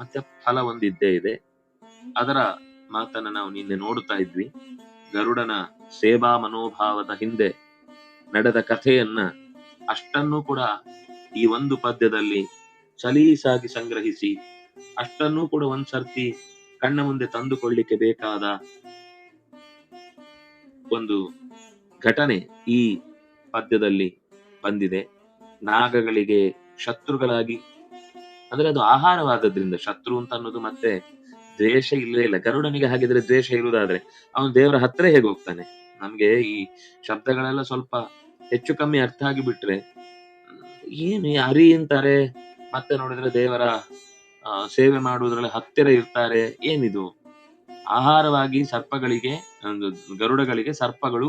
ಮತ್ತೆ ಫಲ ಒಂದಿದ್ದೇ ಇದೆ. ಅದರ ಮಾತನ್ನ ನಾವು ನಿನ್ನೆ ನೋಡುತ್ತಾ ಇದ್ವಿ. ಗರುಡನ ಸೇವಾ ಮನೋಭಾವದ ಹಿಂದೆ ನಡೆದ ಕಥೆಯನ್ನ ಅಷ್ಟನ್ನೂ ಕೂಡ ಈ ಒಂದು ಪದ್ಯದಲ್ಲಿ ಸಲೀಸಾಗಿ ಸಂಗ್ರಹಿಸಿ, ಅಷ್ಟನ್ನೂ ಕೂಡ ಒಂದ್ಸರ್ತಿ ಕಣ್ಣ ಮುಂದೆ ತಂದುಕೊಳ್ಳಿಕ್ಕೆ ಬೇಕಾದ ಒಂದು ಘಟನೆ ಈ ಪದ್ಯದಲ್ಲಿ ಬಂದಿದೆ. ನಾಗಗಳಿಗೆ ಶತ್ರುಗಳಾಗಿ ಅಂದ್ರೆ ಅದು ಆಹಾರವಾದದ್ರಿಂದ ಶತ್ರು ಅಂತ ಅನ್ನೋದು ಮತ್ತೆ ದ್ವೇಷ ಇಲ್ಲೇ ಇಲ್ಲ. ಗರುಡನಿಗೆ ಹಾಗಿದ್ರೆ ದ್ವೇಷ ಇರುವುದಾದ್ರೆ ಅವನು ದೇವರ ಹತ್ರ ಹೇಗೆ ಹೋಗ್ತಾನೆ? ನಮ್ಗೆ ಈ ಶಬ್ದಗಳೆಲ್ಲ ಸ್ವಲ್ಪ ಹೆಚ್ಚು ಕಮ್ಮಿ ಅರ್ಥ ಆಗಿಬಿಟ್ರೆ, ಏನು ಅರಿ ಅಂತಾರೆ, ಮತ್ತೆ ನೋಡಿದ್ರೆ ದೇವರ ಸೇವೆ ಮಾಡುವುದ್ರಲ್ಲಿ ಹತ್ತಿರ ಇರ್ತಾರೆ, ಏನಿದು? ಆಹಾರವಾಗಿ ಸರ್ಪಗಳಿಗೆ, ಒಂದು ಗರುಡಗಳಿಗೆ ಸರ್ಪಗಳು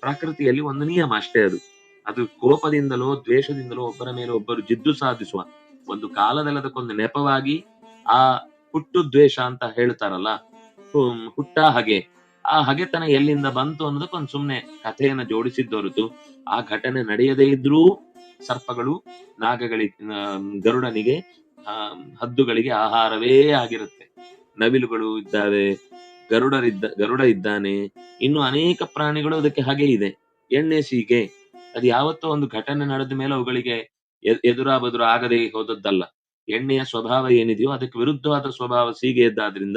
ಪ್ರಕೃತಿಯಲ್ಲಿ ಒಂದು ನಿಯಮ ಅಷ್ಟೇ ಅದು. ಅದು ಕೋಪದಿಂದಲೋ ದ್ವೇಷದಿಂದಲೋ ಒಬ್ಬರ ಮೇಲೆ ಒಬ್ಬರು ಜಿದ್ದು ಸಾಧಿಸುವ ಒಂದು ಕಾಲದಲ್ಲಿ ಅದಕ್ಕೊಂದು ನೆಪವಾಗಿ ಆ ಹುಟ್ಟು ದ್ವೇಷ ಅಂತ ಹೇಳ್ತಾರಲ್ಲ ಹುಟ್ಟ ಹಗೆ. ಆ ಹಗೆತನ ಎಲ್ಲಿಂದ ಬಂತು ಅನ್ನೋದಕ್ಕೊಂದು ಸುಮ್ನೆ ಕಥೆಯನ್ನ ಜೋಡಿಸಿದ್ದೊರತು ಆ ಘಟನೆ ನಡೆಯದೇ ಇದ್ರೂ ಸರ್ಪಗಳು, ನಾಗಗಳಿ ಗರುಡನಿಗೆ ಹದ್ದುಗಳಿಗೆ ಆಹಾರವೇ ಆಗಿರುತ್ತೆ. ನವಿಲುಗಳು ಇದ್ದಾವೆ, ಗರುಡರಿದ್ದ, ಗರುಡ ಇದ್ದಾನೆ. ಇನ್ನು ಅನೇಕ ಪ್ರಾಣಿಗಳು ಅದಕ್ಕೆ ಹಾಗೆ ಇದೆ. ಎಣ್ಣೆ, ಸೀಗೆ. ಅದು ಯಾವತ್ತೋ ಒಂದು ಘಟನೆ ನಡೆದ ಮೇಲೆ ಅವುಗಳಿಗೆ ಎದುರಾ ಬದುರು ಆಗದೆ ಹೋದದ್ದಲ್ಲ. ಎಣ್ಣೆಯ ಸ್ವಭಾವ ಏನಿದೆಯೋ ಅದಕ್ಕೆ ವಿರುದ್ಧವಾದ ಸ್ವಭಾವ ಸೀಗೆ ಇದ್ದಾದ್ರಿಂದ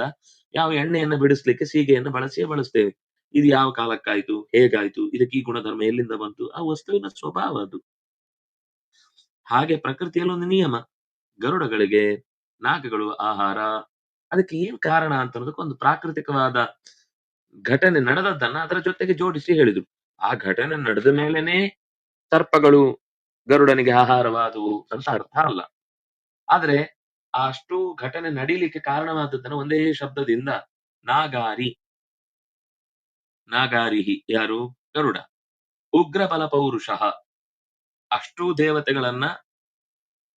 ಯಾವ ಎಣ್ಣೆಯನ್ನು ಬಿಡಿಸ್ಲಿಕ್ಕೆ ಸೀಗೆಯನ್ನು ಬಳಸಿಯೇ ಬಳಸ್ತೇವೆ. ಇದು ಯಾವ ಕಾಲಕ್ಕಾಯ್ತು? ಹೇಗಾಯ್ತು? ಇದಕ್ಕೆ ಈ ಗುಣಧರ್ಮ ಎಲ್ಲಿಂದ ಬಂತು? ಆ ವಸ್ತುವಿನ ಸ್ವಭಾವ ಅದು. ಹಾಗೆ ಪ್ರಕೃತಿಯಲ್ಲಿ ಒಂದು ನಿಯಮ. ಗರುಡಗಳಿಗೆ ನಾಗಗಳು ಆಹಾರ. ಅದಕ್ಕೆ ಏನ್ ಕಾರಣ ಅಂತ ಅನ್ನೋದಕ್ಕೆ ಒಂದು ಪ್ರಾಕೃತಿಕವಾದ ಘಟನೆ ನಡೆದದ್ದನ್ನ ಅದರ ಜೊತೆಗೆ ಜೋಡಿಸಿ ಹೇಳಿದ್ರು. ಆ ಘಟನೆ ನಡೆದ ಮೇಲೆನೆ ಸರ್ಪಗಳು ಗರುಡನಿಗೆ ಆಹಾರವಾದವು ಅಂತ ಅರ್ಥ ಅಲ್ಲ. ಆದ್ರೆ ಅಷ್ಟು ಘಟನೆ ನಡೀಲಿಕ್ಕೆ ಕಾರಣವಾದದ್ದನ್ನು ಒಂದೇ ಶಬ್ದದಿಂದ ನಾಗಾರಿ. ನಾಗಾರಿಹಿ ಯಾರು? ಗರುಡ. ಉಗ್ರ ಬಲ ಪೌರುಷ. ಅಷ್ಟೂ ದೇವತೆಗಳನ್ನ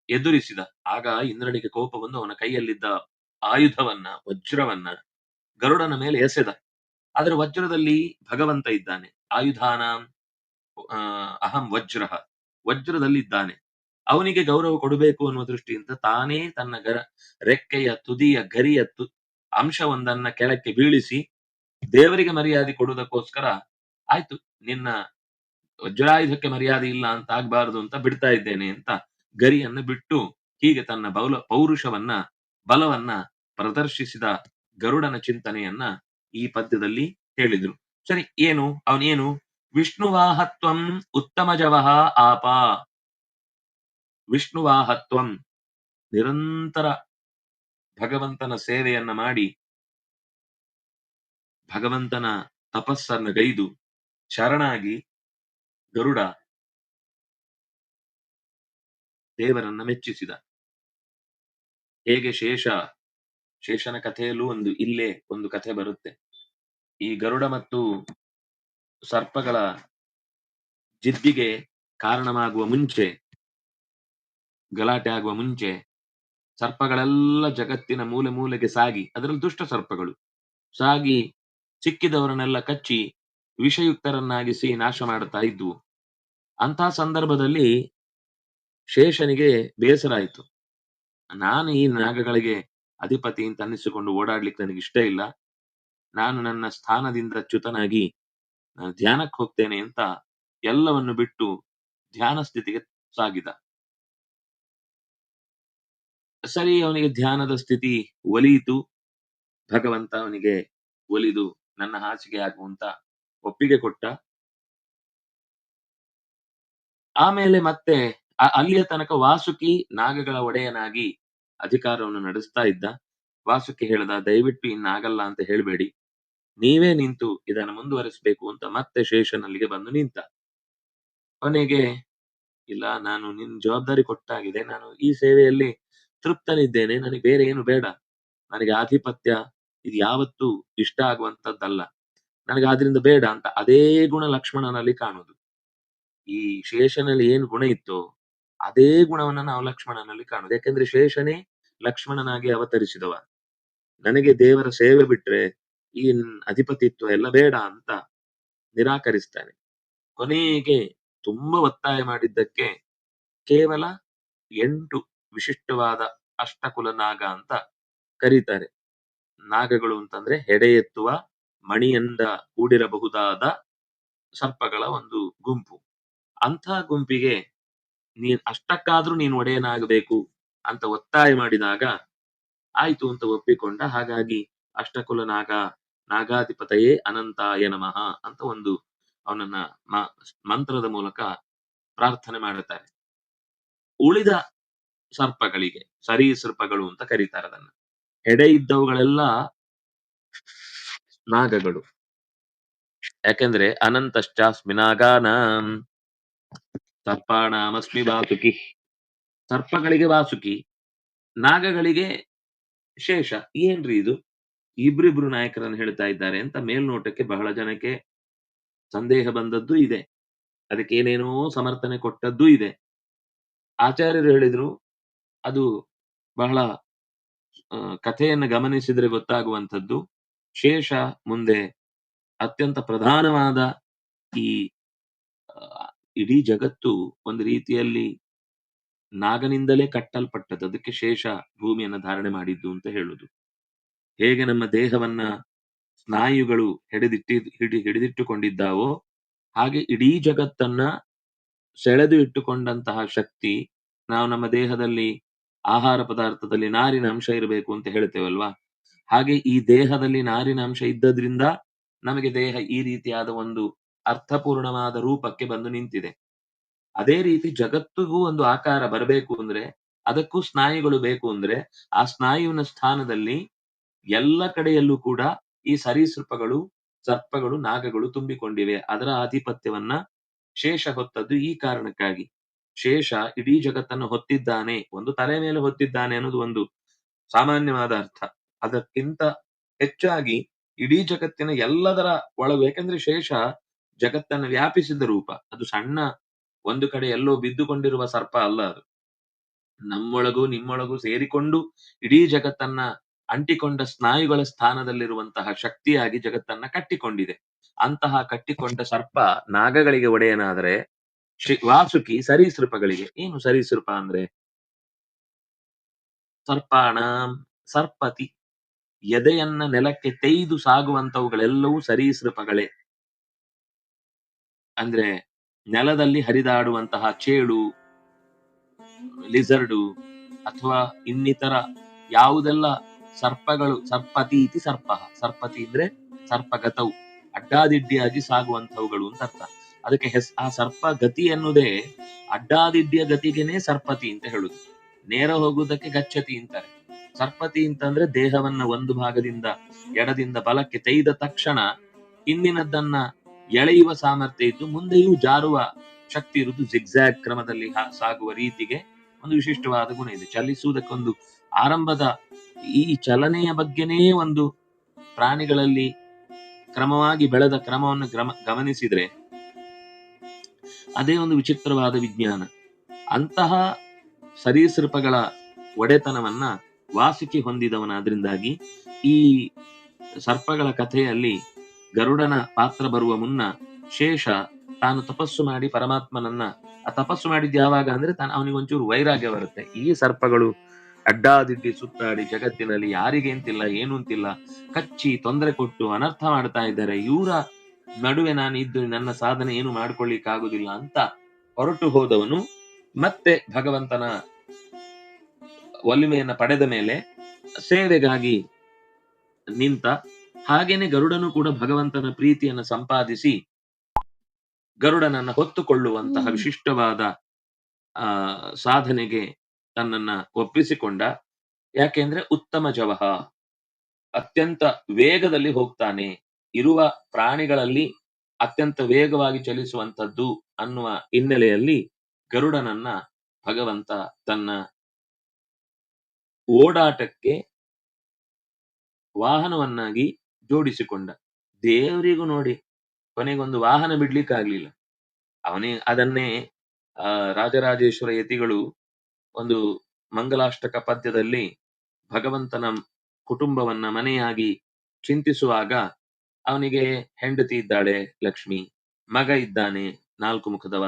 ಎದುರಿಸಿದ. ಆಗ ಇಂದ್ರನಿಗೆ ಕೋಪ ಬಂದು ಅವನ ಕೈಯಲ್ಲಿದ್ದ ಆಯುಧವನ್ನ, ವಜ್ರವನ್ನ ಗರುಡನ ಮೇಲೆ ಎಸೆದ. ಆದ್ರೆ ವಜ್ರದಲ್ಲಿ ಭಗವಂತ ಇದ್ದಾನೆ. ಆಯುಧಾನ ಅಹಂ ವಜ್ರ. ವಜ್ರದಲ್ಲಿ ಇದ್ದಾನೆ ಅವನಿಗೆ ಗೌರವ ಕೊಡಬೇಕು ಅನ್ನುವ ದೃಷ್ಟಿಯಿಂದ ತಾನೇ ತನ್ನ ಗರ, ರೆಕ್ಕೆಯ ತುದಿಯ ಗರಿಯ ತು, ಅಂಶವೊಂದನ್ನ ಕೆಳಕ್ಕೆ ಬೀಳಿಸಿ ದೇವರಿಗೆ ಮರ್ಯಾದೆ ಕೊಡುವುದಕ್ಕೋಸ್ಕರ ಆಯ್ತು, ನಿನ್ನ ವಜ್ರಾಯುಧಕ್ಕೆ ಮರ್ಯಾದೆ ಇಲ್ಲ ಅಂತ ಆಗ್ಬಾರದು ಅಂತ ಬಿಡ್ತಾ ಇದ್ದೇನೆ ಅಂತ ಗರಿಯನ್ನ ಬಿಟ್ಟು ಹೀಗೆ ತನ್ನ ಬೌಲ, ಪೌರುಷವನ್ನ, ಬಲವನ್ನ ಪ್ರದರ್ಶಿಸಿದ ಗರುಡನ ಚಿಂತನೆಯನ್ನ ಈ ಪದ್ಯದಲ್ಲಿ ಹೇಳಿದ್ರು. ಸರಿ, ಏನು? ಅವನೇನು? ವಿಷ್ಣುವಾಹತ್ವಂ ಉತ್ತಮಜವಹ ಆಪ. ವಿಷ್ಣುವಾಹತ್ವಂ. ನಿರಂತರ ಭಗವಂತನ ಸೇವೆಯನ್ನ ಮಾಡಿ, ಭಗವಂತನ ತಪಸ್ಸನ್ನು ಗೈದು, ಶರಣಾಗಿ ಗರುಡ ದೇವರನ್ನ ಮೆಚ್ಚಿಸಿದ. ಹೇಗೆ ಶೇಷ, ಶೇಷನ ಕಥೆಯಲ್ಲೂ ಒಂದು ಇಲ್ಲೇ ಒಂದು ಕಥೆ ಬರುತ್ತೆ. ಈ ಗರುಡ ಮತ್ತು ಸರ್ಪಗಳ ಜಿದ್ದಿಗೆ ಕಾರಣವಾಗುವ ಮುಂಚೆ, ಗಲಾಟೆ ಆಗುವ ಮುಂಚೆ ಸರ್ಪಗಳೆಲ್ಲ ಜಗತ್ತಿನ ಮೂಲೆ ಮೂಲೆಗೆ ಸಾಗಿ, ಅದರಲ್ಲಿ ದುಷ್ಟ ಸರ್ಪಗಳು ಸಾಗಿ ಸಿಕ್ಕಿದವರನ್ನೆಲ್ಲ ಕಚ್ಚಿ ವಿಷಯುಕ್ತರನ್ನಾಗಿಸಿ ನಾಶ ಮಾಡುತ್ತಾ ಇದ್ವು. ಅಂತಹ ಸಂದರ್ಭದಲ್ಲಿ ಶೇಷನಿಗೆ ಬೇಸರ ಆಯಿತು. ನಾನು ಈ ನಾಗಗಳಿಗೆ ಅಧಿಪತಿ ಅಂತ ಅನ್ನಿಸಿಕೊಂಡು ಓಡಾಡ್ಲಿಕ್ಕೆ ನನಗೆ ಇಷ್ಟ ಇಲ್ಲ. ನಾನು ನನ್ನ ಸ್ಥಾನದಿಂದ ಚ್ಯುತನಾಗಿ ನಾನು ಧ್ಯಾನಕ್ಕೆ ಹೋಗ್ತೇನೆ ಅಂತ ಎಲ್ಲವನ್ನು ಬಿಟ್ಟು ಧ್ಯಾನ ಸ್ಥಿತಿಗೆ ಸಾಗಿದ. ಸರಿ, ಅವನಿಗೆ ಧ್ಯಾನದ ಸ್ಥಿತಿ ಒಲಿಯಿತು. ಭಗವಂತ ಅವನಿಗೆ ಒಲಿದು ನನ್ನ ಹಾಸಿಗೆ ಆಗುವಂತ ಒಪ್ಪಿಗೆ ಕೊಟ್ಟ. ಆಮೇಲೆ ಮತ್ತೆ ಅಲ್ಲಿಯ ತನಕ ವಾಸುಕಿ ನಾಗಗಳ ಒಡೆಯನಾಗಿ ಅಧಿಕಾರವನ್ನು ನಡೆಸ್ತಾ ಇದ್ದ. ವಾಸುಕಿ ಹೇಳ್ದ, ದಯವಿಟ್ಟು ಇನ್ನಾಗಲ್ಲ ಅಂತ ಹೇಳ್ಬೇಡಿ. ನೀವೇ ನಿಂತು ಇದನ್ನು ಮುಂದುವರಿಸಬೇಕು ಅಂತ ಮತ್ತೆ ಶೇಷನಲ್ಲಿಗೆ ಬಂದು ನಿಂತ. ಕೊನೆಗೆ, ಇಲ್ಲ, ನಾನು ನಿನ್ ಜವಾಬ್ದಾರಿ ಕೊಟ್ಟಾಗಿದೆ. ನಾನು ಈ ಸೇವೆಯಲ್ಲಿ ತೃಪ್ತನಿದ್ದೇನೆ. ನನಗೆ ಬೇರೆ ಏನು ಬೇಡ. ನನಗೆ ಆಧಿಪತ್ಯ ಇದು ಯಾವತ್ತೂ ಇಷ್ಟ ಆಗುವಂತದ್ದಲ್ಲ ನನಗೆ ಆದ್ರಿಂದ ಬೇಡ ಅಂತ ಅದೇ ಗುಣ ಲಕ್ಷ್ಮಣನಲ್ಲಿ ಕಾಣುದು ಈ ಶೇಷನಲ್ಲಿ ಏನು ಗುಣ ಇತ್ತೋ ಅದೇ ಗುಣವನ್ನ ನಾವು ಲಕ್ಷ್ಮಣನಲ್ಲಿ ಕಾಣುದು ಯಾಕೆಂದ್ರೆ ಶೇಷನೇ ಲಕ್ಷ್ಮಣನಾಗಿ ಅವತರಿಸಿದವ. ನನಗೆ ದೇವರ ಸೇವೆ ಬಿಟ್ರೆ ಈ ಅಧಿಪತಿತ್ವ ಎಲ್ಲ ಬೇಡ ಅಂತ ನಿರಾಕರಿಸ್ತಾನೆ. ಕೊನೆಗೆ ತುಂಬಾ ಒತ್ತಾಯ ಮಾಡಿದ್ದಕ್ಕೆ ಕೇವಲ ಎಂಟು ವಿಶಿಷ್ಟವಾದ ಅಷ್ಟಕುಲ ನಾಗ ಅಂತ ಕರೀತಾರೆ. ನಾಗಗಳು ಅಂತಂದ್ರೆ ಹೆಡೆ ಎತ್ತುವ, ಮಣಿಯಿಂದ ಕೂಡಿರಬಹುದಾದ ಸರ್ಪಗಳ ಒಂದು ಗುಂಪು. ಅಂಥ ಗುಂಪಿಗೆ ನೀನ್ ಅಷ್ಟಕ್ಕಾದ್ರೂ ನೀನು ಒಡೆಯನಾಗಬೇಕು ಅಂತ ಒತ್ತಾಯ ಮಾಡಿದಾಗ ಆಯ್ತು ಅಂತ ಒಪ್ಪಿಕೊಂಡ ಹಾಗಾಗಿ ಅಷ್ಟಕುಲ ನಾಗ ನಾಗಾಧಿಪತಯೇ ಅನಂತಾಯ ನಮಃ ಅಂತ ಒಂದು ಅವನನ್ನ ಮಂತ್ರದ ಮೂಲಕ ಪ್ರಾರ್ಥನೆ ಮಾಡುತ್ತಾರೆ. ಉಳಿದ ಸರ್ಪಗಳಿಗೆ ಸರೀಸೃಪಗಳು ಅಂತ ಕರೀತಾರೆ ಅದನ್ನ. ಎಡೆ ಇದ್ದವುಗಳೆಲ್ಲ ನಾಗಗಳು. ಯಾಕೆಂದ್ರೆ ಅನಂತಶ್ಚಾಸ್ಮಿ ನಾಗಾನ ಸರ್ಪಾಣಾಮಸ್ಮಿ ವಾಸುಕಿ. ಸರ್ಪಗಳಿಗೆ ವಾಸುಕಿ, ನಾಗಗಳಿಗೆ ಶೇಷ. ಏನ್ರಿ ಇದು? ಇಬ್ರಿಬ್ರು ನಾಯಕರನ್ನು ಹೇಳ್ತಾ ಇದ್ದಾರೆ ಅಂತ ಮೇಲ್ನೋಟಕ್ಕೆ ಬಹಳ ಜನಕ್ಕೆ ಸಂದೇಹ ಬಂದದ್ದು ಇದೆ. ಅದಕ್ಕೆ ಏನೇನೋ ಸಮರ್ಥನೆ ಕೊಟ್ಟದ್ದು ಇದೆ. ಆಚಾರ್ಯರು ಹೇಳಿದ್ರು, ಅದು ಬಹಳ ಕಥೆಯನ್ನು ಗಮನಿಸಿದ್ರೆ ಗೊತ್ತಾಗುವಂಥದ್ದು. ಶೇಷ ಮುಂದೆ ಅತ್ಯಂತ ಪ್ರಧಾನವಾದ ಈ ಇಡೀ ಜಗತ್ತು ಒಂದು ರೀತಿಯಲ್ಲಿ ನಾಗನಿಂದಲೇ ಕಟ್ಟಲ್ಪಟ್ಟದ್ದು. ಅದಕ್ಕೆ ಶೇಷ ಭೂಮಿಯನ್ನು ಧಾರಣೆ ಮಾಡಿದ್ದು ಅಂತ ಹೇಳುದು. ಹೇಗೆ ನಮ್ಮ ದೇಹವನ್ನ ಸ್ನಾಯುಗಳು ಹಿಡಿದಿಟ್ಟಿ, ಹಿಡಿ, ಹಿಡಿದಿಟ್ಟುಕೊಂಡಿದ್ದಾವೋ ಹಾಗೆ ಇಡೀ ಜಗತ್ತನ್ನ ಸೆಳೆದು ಇಟ್ಟುಕೊಂಡಂತಹ ಶಕ್ತಿ ನಾವು ನಮ್ಮ ದೇಹದಲ್ಲಿ ಆಹಾರ ಪದಾರ್ಥದಲ್ಲಿ ನಾರಿನ ಅಂಶ ಇರಬೇಕು ಅಂತ ಹೇಳ್ತೇವಲ್ವಾ? ಹಾಗೆ ಈ ದೇಹದಲ್ಲಿ ನಾರಿನ ಅಂಶ ಇದ್ದದ್ರಿಂದ ನಮಗೆ ದೇಹ ಈ ರೀತಿಯಾದ ಒಂದು ಅರ್ಥಪೂರ್ಣವಾದ ರೂಪಕ್ಕೆ ಬಂದು ನಿಂತಿದೆ. ಅದೇ ರೀತಿ ಜಗತ್ತಿಗೂ ಒಂದು ಆಕಾರ ಬರಬೇಕು ಅಂದ್ರೆ ಅದಕ್ಕೂ ಸ್ನಾಯುಗಳು ಬೇಕು ಅಂದ್ರೆ ಆ ಸ್ನಾಯುವಿನ ಸ್ಥಾನದಲ್ಲಿ ಎಲ್ಲ ಕಡೆಯಲ್ಲೂ ಕೂಡ ಈ ಸರೀಸೃಪಗಳು, ಸರ್ಪಗಳು, ನಾಗಗಳು ತುಂಬಿಕೊಂಡಿವೆ. ಅದರ ಆಧಿಪತ್ಯವನ್ನ ಶೇಷ ಹೊತ್ತದ್ದು ಈ ಕಾರಣಕ್ಕಾಗಿ. ಶೇಷ ಇಡೀ ಜಗತ್ತನ್ನು ಹೊತ್ತಿದ್ದಾನೆ. ಒಂದು ತಲೆ ಮೇಲೆ ಹೊತ್ತಿದ್ದಾನೆ ಅನ್ನೋದು ಒಂದು ಸಾಮಾನ್ಯವಾದ ಅರ್ಥ. ಅದಕ್ಕಿಂತ ಹೆಚ್ಚಾಗಿ ಇಡೀ ಜಗತ್ತಿನ ಎಲ್ಲದರ ಒಳಗೆ, ಯಾಕಂದ್ರೆ ಶೇಷ ಜಗತ್ತನ್ನು ವ್ಯಾಪಿಸಿದ ರೂಪ. ಅದು ಸಣ್ಣ ಒಂದು ಕಡೆ ಎಲ್ಲೋ ಬಿದ್ದುಕೊಂಡಿರುವ ಸರ್ಪ ಅಲ್ಲ ಅದು. ನಮ್ಮೊಳಗೂ, ನಿಮ್ಮೊಳಗೂ ಸೇರಿಕೊಂಡು ಇಡೀ ಜಗತ್ತನ್ನ ಅಂಟಿಕೊಂಡ ಸ್ನಾಯುಗಳ ಸ್ಥಾನದಲ್ಲಿರುವಂತಹ ಶಕ್ತಿಯಾಗಿ ಜಗತ್ತನ್ನ ಕಟ್ಟಿಕೊಂಡಿದೆ. ಅಂತಹ ಕಟ್ಟಿಕೊಂಡ ಸರ್ಪ ನಾಗಗಳಿಗೆ ಒಡೆಯನಾದರೆ ಶ್ರೀ ವಾಸುಕಿ ಸರೀಸೃಪಗಳಿಗೆ. ಏನು ಸರೀಸೃಪ ಅಂದ್ರೆ? ಸರ್ಪಾಣ ಸರ್ಪತಿ. ಎದೆಯನ್ನ ನೆಲಕ್ಕೆ ತೆಯ್ದು ಸಾಗುವಂತವುಗಳೆಲ್ಲವೂ ಸರೀಸೃಪಗಳೇ. ಅಂದ್ರೆ ನೆಲದಲ್ಲಿ ಹರಿದಾಡುವಂತಹ ಚೇಳು, ಲಿಸರ್ಡು ಅಥವಾ ಇನ್ನಿತರ ಯಾವುದೆಲ್ಲ ಸರ್ಪಗಳು ಸರ್ಪತಿ ಇತಿ ಸರ್ಪ. ಸರ್ಪತಿ ಅಂದ್ರೆ ಸರ್ಪಗತವು. ಅಡ್ಡಾದಿಡ್ಡಿಯಾಗಿ ಸಾಗುವಂತವುಗಳು ಅಂತ ಅರ್ಥ. ಅದಕ್ಕೆ ಹೆಸ್ ಆ ಸರ್ಪ ಗತಿ ಎನ್ನುವುದೇ ಅಡ್ಡಾದಿಡ್ಡಿಯ ಗತಿಗೆನೆ ಸರ್ಪತಿ ಅಂತ ಹೇಳುದು. ನೇರ ಹೋಗುವುದಕ್ಕೆ ಗಚ್ಚತಿ ಅಂತಾರೆ. ಸರ್ಪತಿ ಅಂತಂದ್ರೆ ದೇಹವನ್ನ ಒಂದು ಭಾಗದಿಂದ ಎಡದಿಂದ ಬಲಕ್ಕೆ ತೆಯ್ದ ತಕ್ಷಣ ಹಿಂದಿನದ್ದನ್ನ ಎಳೆಯುವ ಸಾಮರ್ಥ್ಯ ಇದ್ದು ಮುಂದೆಯೂ ಜಾರುವ ಶಕ್ತಿ ಇರುವುದು ಜಿಗ್ಜಾಗ್ ಕ್ರಮದಲ್ಲಿ ಸಾಗುವ ರೀತಿಗೆ ಒಂದು ವಿಶಿಷ್ಟವಾದ ಗುಣ ಇದೆ. ಚಲಿಸುವುದಕ್ಕೊಂದು ಆರಂಭದ ಈ ಚಲನೆಯ ಬಗ್ಗೆನೇ ಒಂದು ಪ್ರಾಣಿಗಳಲ್ಲಿ ಕ್ರಮವಾಗಿ ಬೆಳೆದ ಕ್ರಮವನ್ನು ಗಮನಿಸಿದ್ರೆ ಅದೇ ಒಂದು ವಿಚಿತ್ರವಾದ ವಿಜ್ಞಾನ. ಅಂತಹ ಸರೀಸೃಪಗಳ ಒಡೆತನವನ್ನ ವಾಸುಕಿ ಹೊಂದಿದವನಾದ್ರಿಂದಾಗಿ ಈ ಸರ್ಪಗಳ ಕಥೆಯಲ್ಲಿ ಗರುಡನ ಪಾತ್ರ ಬರುವ ಮುನ್ನ ಶೇಷ ತಾನು ತಪಸ್ಸು ಮಾಡಿ ಪರಮಾತ್ಮನನ್ನ, ಆ ತಪಸ್ಸು ಮಾಡಿದ್ದು ಯಾವಾಗ ಅಂದ್ರೆ ತಾನು ಅವನಿಗೊಂಚೂರು ವೈರಾಗ್ಯ ಬರುತ್ತೆ. ಈ ಸರ್ಪಗಳು ಅಡ್ಡಾದಿಡ್ಡಿ ಸುತ್ತಾಡಿ ಜಗತ್ತಿನಲ್ಲಿ ಯಾರಿಗೆ ಅಂತಿಲ್ಲ ಏನು ಅಂತಿಲ್ಲ ಕಚ್ಚಿ ತೊಂದರೆ ಕೊಟ್ಟು ಅನರ್ಥ ಮಾಡ್ತಾ ಇದ್ದಾರೆ. ಇವರ ನಡುವೆ ನಾನು ಇದ್ದು ನನ್ನ ಸಾಧನೆ ಏನು ಮಾಡ್ಕೊಳ್ಳಿಕ್ಕಾಗುದಿಲ್ಲ ಅಂತ ಹೊರಟು ಹೋದವನು ಮತ್ತೆ ಭಗವಂತನ ಒಲಿಮೆಯನ್ನ ಪಡೆದ ಮೇಲೆ ಸೇವೆಗಾಗಿ ನಿಂತ ಹಾಗೇನೆ ಗರುಡನು ಕೂಡ ಭಗವಂತನ ಪ್ರೀತಿಯನ್ನು ಸಂಪಾದಿಸಿ ಗರುಡನನ್ನ ಹೊತ್ತುಕೊಳ್ಳುವಂತಹ ವಿಶಿಷ್ಟವಾದ ಆ ಸಾಧನೆಗೆ ತನ್ನನ್ನ ಒಪ್ಪಿಸಿಕೊಂಡ ಯಾಕೆಂದ್ರೆ ಉತ್ತಮ ಜವಹ. ಅತ್ಯಂತ ವೇಗದಲ್ಲಿ ಹೋಗ್ತಾನೆ, ಇರುವ ಪ್ರಾಣಿಗಳಲ್ಲಿ ಅತ್ಯಂತ ವೇಗವಾಗಿ ಚಲಿಸುವಂತದ್ದು ಅನ್ನುವ ಹಿನ್ನೆಲೆಯಲ್ಲಿ ಗರುಡನನ್ನ ಭಗವಂತ ತನ್ನ ಓಡಾಟಕ್ಕೆ ವಾಹನವನ್ನಾಗಿ ಜೋಡಿಸಿಕೊಂಡ. ದೇವರಿಗೂ ನೋಡಿ, ಕೊನೆಗೊಂದು ವಾಹನ ಬಿಡ್ಲಿಕ್ಕಾಗ್ಲಿಲ್ಲ. ಅವನೇ ಅದನ್ನೇ, ಆ ರಾಜರಾಜೇಶ್ವರ ಯತಿಗಳು ಒಂದು ಮಂಗಲಾಷ್ಟಕ ಪದ್ಯದಲ್ಲಿ ಭಗವಂತನ ಕುಟುಂಬವನ್ನ ಮನೆಯಾಗಿ ಚಿಂತಿಸುವಾಗ ಅವನಿಗೆ ಹೆಂಡತಿ ಇದ್ದಾಳೆ ಲಕ್ಷ್ಮಿ, ಮಗ ಇದ್ದಾನೆ ನಾಲ್ಕು ಮುಖದವ,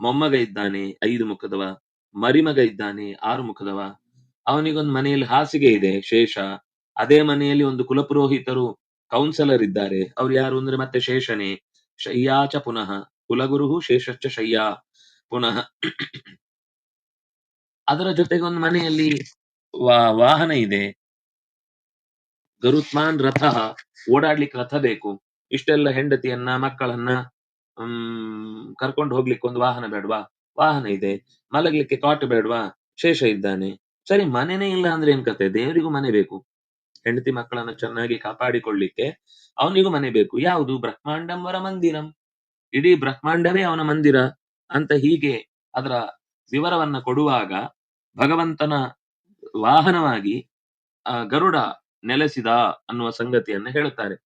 ಮೊಮ್ಮಗ ಇದ್ದಾನೆ ಐದು ಮುಖದವ, ಮರಿಮಗ ಇದ್ದಾನೆ ಆರು ಮುಖದವ. ಅವನಿಗೊಂದು ಮನೆಯಲ್ಲಿ ಹಾಸಿಗೆ ಇದೆ ಶೇಷ. ಅದೇ ಮನೆಯಲ್ಲಿ ಒಂದು ಕುಲಪುರೋಹಿತರು ಕೌನ್ಸಲರ್ ಇದ್ದಾರೆ. ಅವ್ರು ಯಾರು ಅಂದ್ರೆ ಮತ್ತೆ ಶೇಷನೇ. ಶಯ್ಯಾಚ ಪುನಃ. ಕುಲಗುರು ಶೇಷಶ್ಚ ಶಯ್ಯಾ ಪುನಃ. ಅದರ ಜೊತೆಗೆ ಒಂದು ಮನೆಯಲ್ಲಿ ವಾ, ವಾಹನ ಇದೆ. ಗರುತ್ಮಾನ್ ರಥ ಓಡಾಡ್ಲಿಕ್ಕೆ ರಥ ಬೇಕು. ಇಷ್ಟೆಲ್ಲ ಹೆಂಡತಿಯನ್ನ, ಮಕ್ಕಳನ್ನ, ಹ್ಮ್, ಕರ್ಕೊಂಡು ಹೋಗ್ಲಿಕ್ಕೆ ಒಂದು ವಾಹನ ಬೇಡ್ವಾ? ವಾಹನ ಇದೆ. ಮಲಗ್ಲಿಕ್ಕೆ ಕಾಟ್ ಬೇಡ್ವಾ? ಶೇಷ ಇದ್ದಾನೆ. ಸರಿ, ಮನೆನೇ ಇಲ್ಲ ಅಂದ್ರೆ ಏನ್ ಕತೆ ದೇವರಿಗೂ ಮನೆ ಬೇಕು. ಹೆಂಡತಿ ಮಕ್ಕಳನ್ನ ಚೆನ್ನಾಗಿ ಕಾಪಾಡಿಕೊಳ್ಳಿಕ್ಕೆ ಅವನಿಗೂ ಮನೆ ಬೇಕು. ಯಾವುದು? ಬ್ರಹ್ಮಾಂಡಂವರ ಮಂದಿರಂ. ಇಡೀ ಬ್ರಹ್ಮಾಂಡವೇ ಅವನ ಮಂದಿರ ಅಂತ ಹೀಗೆ ಅದರ ವಿವರವನ್ನ ಕೊಡುವಾಗ ಭಗವಂತನ ವಾಹನವಾಗಿ, ಆ ಗರುಡ ನೆಲೆಸಿದ ಅನ್ನುವ ಸಂಗತಿಯನ್ನು ಹೇಳುತ್ತಾರೆ.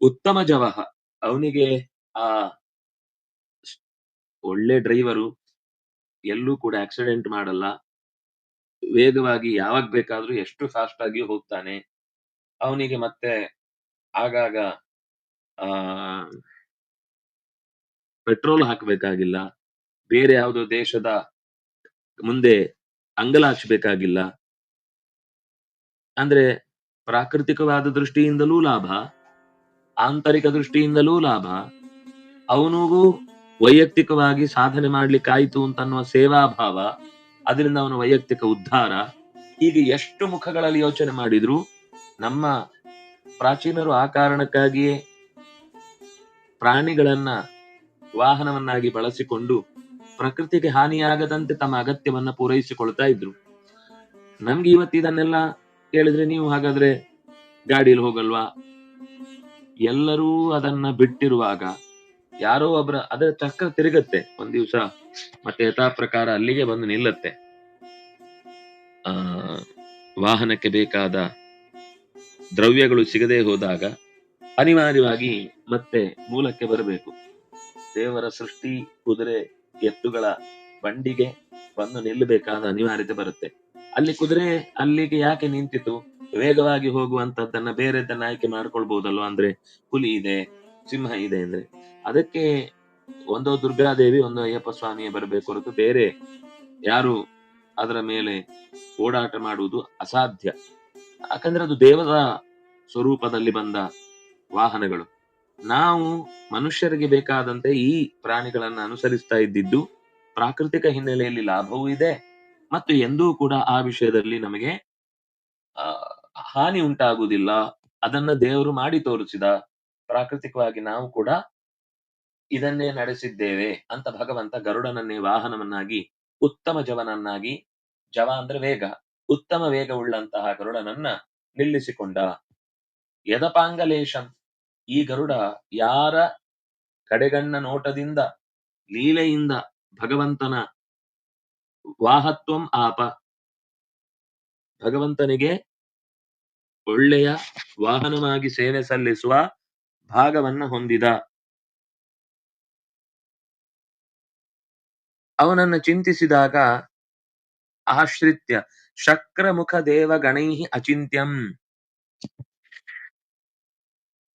ಉತ್ತಮ ಜವಹ. ಅವನಿಗೆ ಆ ಒಳ್ಳೆ ಡ್ರೈವರು ಎಲ್ಲೂ ಕೂಡ ಆಕ್ಸಿಡೆಂಟ್ ಮಾಡಲ್ಲ. ವೇಗವಾಗಿ ಯಾವಾಗ ಬೇಕಾದ್ರೂ ಎಷ್ಟು ಫಾಸ್ಟ್ ಆಗಿ ಹೋಗ್ತಾನೆ. ಅವನಿಗೆ ಮತ್ತೆ ಆಗಾಗ, ಆ, ಪೆಟ್ರೋಲ್ ಹಾಕಬೇಕಾಗಿಲ್ಲ. ಬೇರೆ ಯಾವುದೋ ದೇಶದ ಮುಂದೆ ಅಂಗಲಾಚಬೇಕಾಗಿಲ್ಲ ಅಂದ್ರೆ ಪ್ರಾಕೃತಿಕವಾದ ದೃಷ್ಟಿಯಿಂದಲೂ ಲಾಭ, ಆಂತರಿಕ ದೃಷ್ಟಿಯಿಂದಲೂ ಲಾಭ, ಅವನಿಗೂ ವೈಯಕ್ತಿಕವಾಗಿ ಸಾಧನೆ ಮಾಡ್ಲಿಕ್ಕಾಯ್ತು ಅಂತನ್ನುವ ಸೇವಾಭಾವ, ಅದರಿಂದ ಅವನ ವೈಯಕ್ತಿಕ ಉದ್ಧಾರ, ಹೀಗೆ ಎಷ್ಟು ಮುಖಗಳಲ್ಲಿ ಯೋಚನೆ ಮಾಡಿದ್ರು ನಮ್ಮ ಪ್ರಾಚೀನರು ಆ ಕಾರಣಕ್ಕಾಗಿಯೇ ಪ್ರಾಣಿಗಳನ್ನ ವಾಹನವನ್ನಾಗಿ ಬಳಸಿಕೊಂಡು ಪ್ರಕೃತಿಗೆ ಹಾನಿಯಾಗದಂತೆ ತಮ್ಮ ಅಗತ್ಯವನ್ನ ಪೂರೈಸಿಕೊಳ್ತಾ ಇದ್ರು. ನಮ್ಗೆ ಇವತ್ತು ಇದನ್ನೆಲ್ಲ ಕೇಳಿದ್ರೆ ನೀವು ಹಾಗಾದ್ರೆ ಗಾಡಿಯಲ್ಲಿ ಹೋಗಲ್ವಾ? ಎಲ್ಲರೂ ಅದನ್ನ ಬಿಟ್ಟಿರುವಾಗ ಯಾರೋ ಒಬ್ಬರ ಅದರ ಚಕ್ರ ತಿರುಗತ್ತೆ. ಒಂದ್ ದಿವಸ ಮತ್ತೆ ಯಥಾ ಪ್ರಕಾರ ಅಲ್ಲಿಗೆ ಬಂದು ನಿಲ್ಲತ್ತೆ. ಆ, ವಾಹನಕ್ಕೆ ಬೇಕಾದ ದ್ರವ್ಯಗಳು ಸಿಗದೆ ಹೋದಾಗ ಅನಿವಾರ್ಯವಾಗಿ ಮತ್ತೆ ಮೂಲಕ್ಕೆ ಬರಬೇಕು. ದೇವರ ಸೃಷ್ಟಿ ಕುದುರೆ ಎತ್ತುಗಳ ಬಂಡಿಗೆ ಬಂದು ನಿಲ್ಲಬೇಕಾದ ಅನಿವಾರ್ಯತೆ ಬರುತ್ತೆ. ಅಲ್ಲಿ ಕುದುರೆ ಅಲ್ಲಿಗೆ ಯಾಕೆ ನಿಂತಿತು? ವೇಗವಾಗಿ ಹೋಗುವಂತದ್ದನ್ನ ಬೇರೆದನ್ನ ಆಯ್ಕೆ ಮಾಡ್ಕೊಳ್ಬಹುದಲ್ವಾ ಅಂದ್ರೆ ಹುಲಿ ಇದೆ, ಸಿಂಹ ಇದೆ ಅಂದ್ರೆ. ಅದಕ್ಕೆ ಒಂದೋ ದುರ್ಗಾದೇವಿ, ಒಂದೋ ಅಯ್ಯಪ್ಪ ಸ್ವಾಮಿಯೇ ಬರಬೇಕು ಹೊರತು ಬೇರೆ ಯಾರು ಅದರ ಮೇಲೆ ಓಡಾಟ ಮಾಡುವುದು ಅಸಾಧ್ಯ. ಯಾಕಂದ್ರೆ ಅದು ದೇವರ ಸ್ವರೂಪದಲ್ಲಿ ಬಂದ ವಾಹನಗಳು. ನಾವು ಮನುಷ್ಯರಿಗೆ ಬೇಕಾದಂತೆ ಈ ಪ್ರಾಣಿಗಳನ್ನ ಅನುಸರಿಸ್ತಾ ಇದ್ದಿದ್ದು ಪ್ರಾಕೃತಿಕ ಹಿನ್ನೆಲೆಯಲ್ಲಿ ಲಾಭವೂ ಇದೆ ಮತ್ತು ಎಂದೂ ಕೂಡ ಆ ವಿಷಯದಲ್ಲಿ ನಮಗೆ ಹಾನಿ ಉಂಟಾಗುವುದಿಲ್ಲ. ಅದನ್ನ ದೇವರು ಮಾಡಿ ತೋರಿಸಿದ. ಪ್ರಾಕೃತಿಕವಾಗಿ ನಾವು ಕೂಡ ಇದನ್ನೇ ನಡೆಸಿದ್ದೇವೆ ಅಂತ ಭಗವಂತ ಗರುಡನನ್ನೇ ವಾಹನವನ್ನಾಗಿ, ಉತ್ತಮ ಜವನನ್ನಾಗಿ, ಜವ ಅಂದ್ರೆ ವೇಗ, ಉತ್ತಮ ವೇಗವುಳ್ಳಂತಹ ಗರುಡನನ್ನ ನಿಲ್ಲಿಸಿಕೊಂಡ. ಯದಪಾಂಗಲೇಶಂ ಈ ಗರುಡ ಯಾರ ಕಡೆಗಣ್ಣ ನೋಟದಿಂದ, ಲೀಲೆಯಿಂದ ಭಗವಂತನ ವಾಹತ್ವಂ ಆಪ. ಭಗವಂತನಿಗೆ ಒಳ್ಳೆಯ ವಾಹನವಾಗಿ ಸೇವೆ ಸಲ್ಲಿಸುವ ಭಾಗವನ್ನ ಹೊಂದಿದ. ಅವನನ್ನು ಚಿಂತಿಸಿದಾಗ ಆಶ್ರಿತ್ಯ, ಶಕ್ರಮುಖ ದೇವ ಗಣೈ ಅಚಿಂತ್ಯಂ.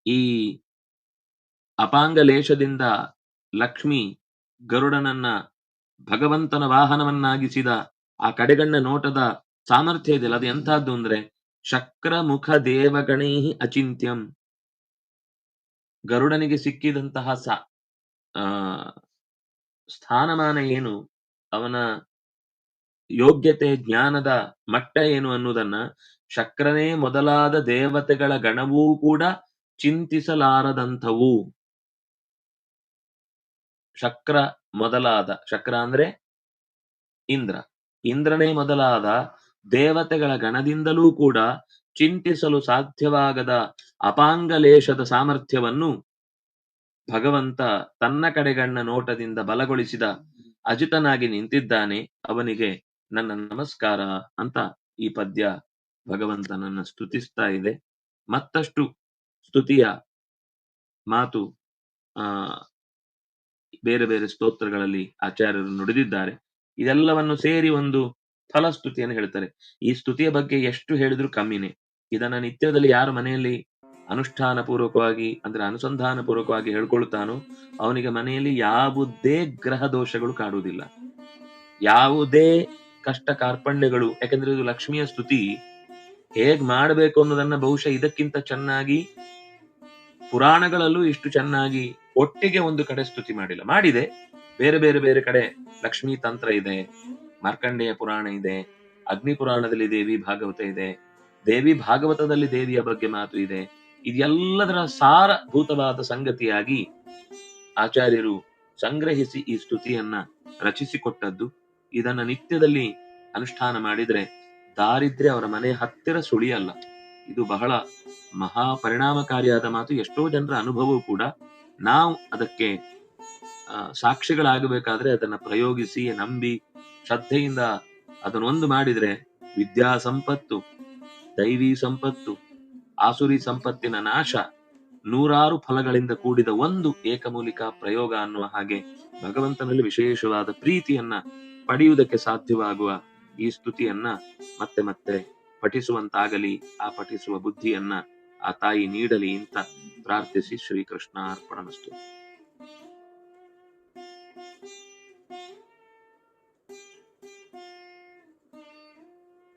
ಈ ಅಪಾಂಗಲೇಶದಿಂದ ಲಕ್ಷ್ಮಿ ಗರುಡನನ್ನ ಭಗವಂತನ ವಾಹನವನ್ನಾಗಿಸಿದ ಆ ಕಡೆಗಣ್ಣ ನೋಟದ ಸಾಮರ್ಥ್ಯ ಇದೆಯಲ್ಲ, ಅದು ಎಂತಹದ್ದು ಅಂದ್ರೆ, ಶಕ್ರಮುಖ ದೇವಗಣೈ ಅಚಿಂತ್ಯಂ. ಗರುಡನಿಗೆ ಸಿಕ್ಕಿದಂತಹ ಸ, ಆ, ಸ್ಥಾನಮಾನ ಏನು? ಅವನ ಯೋಗ್ಯತೆ, ಜ್ಞಾನದ ಮಟ್ಟ ಏನು ಅನ್ನುವುದನ್ನ ಶಕ್ರನೇ ಮೊದಲಾದ ದೇವತೆಗಳ ಗಣವೂ ಕೂಡ ಚಿಂತಿಸಲಾರದಂಥವು ಶಕ್ರ ಮೊದಲಾದ, ಶಕ್ರ ಅಂದ್ರೆ ಇಂದ್ರ. ಇಂದ್ರನೇ ಮೊದಲಾದ ದೇವತೆಗಳ ಗಣದಿಂದಲೂ ಕೂಡ ಚಿಂತಿಸಲು ಸಾಧ್ಯವಾಗದ ಅಪಾಂಗಲೇಶದ ಸಾಮರ್ಥ್ಯವನ್ನು ಭಗವಂತ ತನ್ನ ಕಡೆಗಣ್ಣ ನೋಟದಿಂದ ಬಲಗೊಳಿಸಿದ ಅಜಿತನಾಗಿ ನಿಂತಿದ್ದಾನೆ. ಅವನಿಗೆ ನನ್ನ ನಮಸ್ಕಾರ ಅಂತ ಈ ಪದ್ಯ ಭಗವಂತನನ್ನ ಸ್ತುತಿಸ್ತಾ ಇದೆ. ಮತ್ತಷ್ಟು ಸ್ತುತಿಯ ಮಾತು, ಆ, ಬೇರೆ ಬೇರೆ ಸ್ತೋತ್ರಗಳಲ್ಲಿ ಆಚಾರ್ಯರು ನುಡಿದಿದ್ದಾರೆ. ಇದೆಲ್ಲವನ್ನು ಸೇರಿ ಒಂದು ಫಲಸ್ತುತಿಯನ್ನು ಹೇಳ್ತಾರೆ. ಈ ಸ್ತುತಿಯ ಬಗ್ಗೆ ಎಷ್ಟು ಹೇಳಿದ್ರು ಕಮ್ಮಿನೇ. ಇದನ್ನ ನಿತ್ಯದಲ್ಲಿ ಯಾರು ಮನೆಯಲ್ಲಿ ಅನುಷ್ಠಾನ ಪೂರ್ವಕವಾಗಿ ಅಂದ್ರೆ ಅನುಸಂಧಾನ ಪೂರ್ವಕವಾಗಿ ಹೇಳ್ಕೊಳ್ತಾನೋ, ಅವನಿಗೆ ಮನೆಯಲ್ಲಿ ಯಾವುದೇ ಗ್ರಹ ದೋಷಗಳು ಕಾಡುವುದಿಲ್ಲ. ಯಾವುದೇ ಕಷ್ಟ ಕಾರ್ಪಣ್ಯಗಳು, ಯಾಕಂದ್ರೆ ಇದು ಲಕ್ಷ್ಮಿಯ ಸ್ತುತಿ, ಹೇಗ್ ಮಾಡಬೇಕು ಅನ್ನೋದನ್ನ ಬಹುಶಃ ಇದಕ್ಕಿಂತ ಚೆನ್ನಾಗಿ ಪುರಾಣಗಳಲ್ಲೂ ಇಷ್ಟು ಚೆನ್ನಾಗಿ ಒಟ್ಟಿಗೆ ಒಂದು ಕಡೆ ಸ್ತುತಿ ಮಾಡಿಲ್ಲ. ಮಾಡಿದೆ. ಬೇರೆ ಬೇರೆ ಬೇರೆ ಕಡೆ ಲಕ್ಷ್ಮೀ ತಂತ್ರ ಇದೆ, ಮಾರ್ಕಂಡೇಯ ಪುರಾಣ ಇದೆ, ಅಗ್ನಿ ಪುರಾಣದಲ್ಲಿ ದೇವಿ ಭಾಗವತ ಇದೆ, ದೇವಿ ಭಾಗವತದಲ್ಲಿ ದೇವಿಯ ಬಗ್ಗೆ ಮಾತು ಇದೆ. ಇದೆಲ್ಲದರ ಸಾರಭೂತವಾದ ಸಂಗತಿಯಾಗಿ ಆಚಾರ್ಯರು ಸಂಗ್ರಹಿಸಿ ಈ ಸ್ತುತಿಯನ್ನ ರಚಿಸಿಕೊಟ್ಟದ್ದು. ಇದನ್ನ ನಿತ್ಯದಲ್ಲಿ ಅನುಷ್ಠಾನ ಮಾಡಿದ್ರೆ ದಾರಿದ್ರ್ಯ ಅವರ ಮನೆ ಹತ್ತಿರ ಸುಳಿಯಲ್ಲ. ಇದು ಬಹಳ ಮಹಾ ಪರಿಣಾಮಕಾರಿಯಾದ ಮಾತು. ಎಷ್ಟೋ ಜನರ ಅನುಭವವೂ ಕೂಡ ನಾವು ಅದಕ್ಕೆ ಸಾಕ್ಷಿಗಳಾಗಬೇಕಾದ್ರೆ ಅದನ್ನ ಪ್ರಯೋಗಿಸಿ, ನಂಬಿ, ಶ್ರದ್ಧೆಯಿಂದ ಅದನ್ನೊಂದು ಮಾಡಿದ್ರೆ ವಿದ್ಯಾ ಸಂಪತ್ತು, ದೈವಿ ಸಂಪತ್ತು, ಆಸುರಿ ಸಂಪತ್ತಿನ ನಾಶ, ನೂರಾರು ಫಲಗಳಿಂದ ಕೂಡಿದ ಒಂದು ಏಕಮೂಲಿಕ ಪ್ರಯೋಗ ಅನ್ನುವ ಹಾಗೆ ಭಗವಂತನಲ್ಲಿ ವಿಶೇಷವಾದ ಪ್ರೀತಿಯನ್ನ ಪಡೆಯುವುದಕ್ಕೆ ಸಾಧ್ಯವಾಗುವ ಈ ಸ್ತುತಿಯನ್ನ ಮತ್ತೆ ಮತ್ತೆ ಪಠಿಸುವಂತಾಗಲಿ ಆ ಪಠಿಸುವ ಬುದ್ಧಿಯನ್ನ ಆ ತಾಯಿ ನೀಡಲಿ ಅಂತ ಪ್ರಾರ್ಥಿಸಿ ಶ್ರೀಕೃಷ್ಣ ಅರ್ಪಣಮಸ್ತು